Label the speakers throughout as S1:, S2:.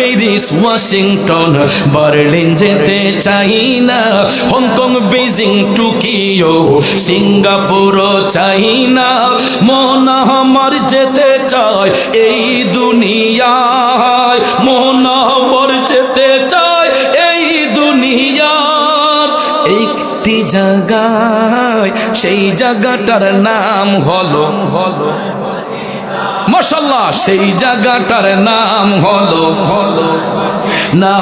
S1: Paris Washington, Berlin যেতে চাই না। হংকং বেজিং টোকিও, সিঙ্গাপুর চাই না মন আমার যেতে চায় এই দুনিয়ায়। মন আমার যেতে চায় এই দুনিয়ার একটি জায়গায়, সেই জায়গাটার নাম হলো হলো মশাল্লাহ সেই জায়গাটার নাম হলো, না,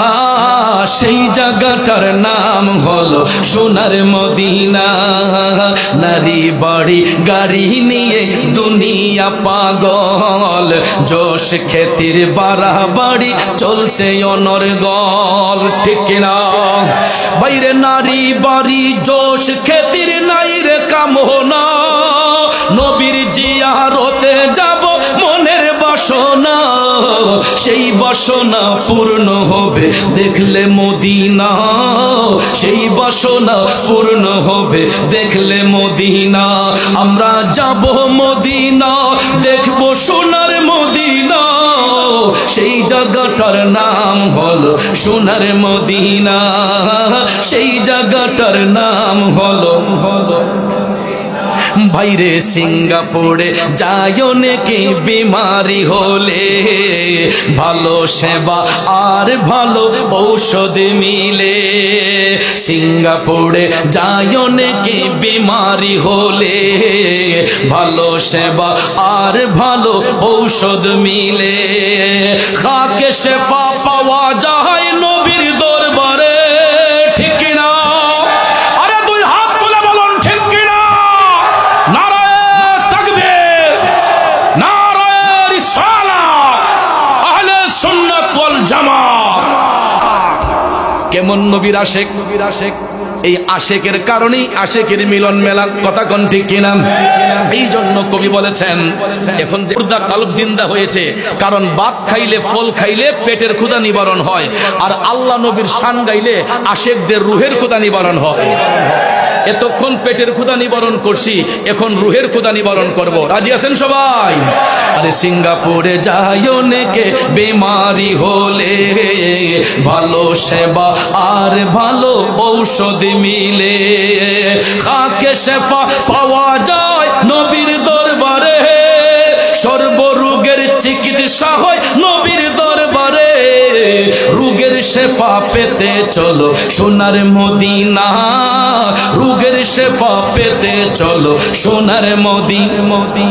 S1: সেই জায়গাটার নাম হলো সোনার মদিনা। নারী বাড়ি, গাড়ি নিয়ে দুনিয়া পাগল। জোশ খেতির বাড়াবাড়ি চলছে অনর্গল ঠিক না বাইরে নারী বাড়ি, জোশ খেতির নাই রে কামনা। নবীর জিয়ারতে সেই বাসনা পূর্ণ হবে, দেখলে মদিনা সেই বাসনা পূর্ণ হবে, দেখলে মদিনা। আমরা যাব মদিনা, দেখব সোনার মদিনা। সেই জায়গাটার নাম হলো সোনার মদিনা। সেই জায়গাটার নাম হলো হলো বাইরে সিঙ্গাপুরে যায় অনেকে বিমারি হলে। ভালো সেবা আর ভালো ঔষধ মিলে। সিঙ্গাপুরে যায় অনেকে বিমারি হলে। ভালো সেবা আর ভালো ঔষধ মিলে। খাকে সেফা পাওয়া যায় নবীর কেমন নবীর আশেক, নবীর আশেখ এই আশেকের কারণেই আশেকের মিলন মেলা কথা কোন ঠিক কিনা? এই জন্য কবি বলেছেন, এখন যে মুর্দা কালব জিন্দা হয়েছে, কারণ ভাত খাইলে ফল খাইলে পেটের ক্ষুদা নিবারণ হয়, আর আল্লাহ নবীর শান গাইলে আশেকদের রুহের ক্ষুদা নিবারণ হয়। এতক্ষণ পেটের ক্ষুদা নিবারণ করছি, এখন রুহের ক্ষুদা নিবারণ করব। রাজি আছেন সবাই? আরে সিঙ্গাপুরে যাই অনেকে বেমারি হলে ভালো সেবা আর ভালো ঔষধ মিলে। খাকে শেফা পাওয়া যায় নবীর শেফা পেতে চলো সোনার মদিনা। রোগের শেফা পেতে চলো সোনার মদিন। মদি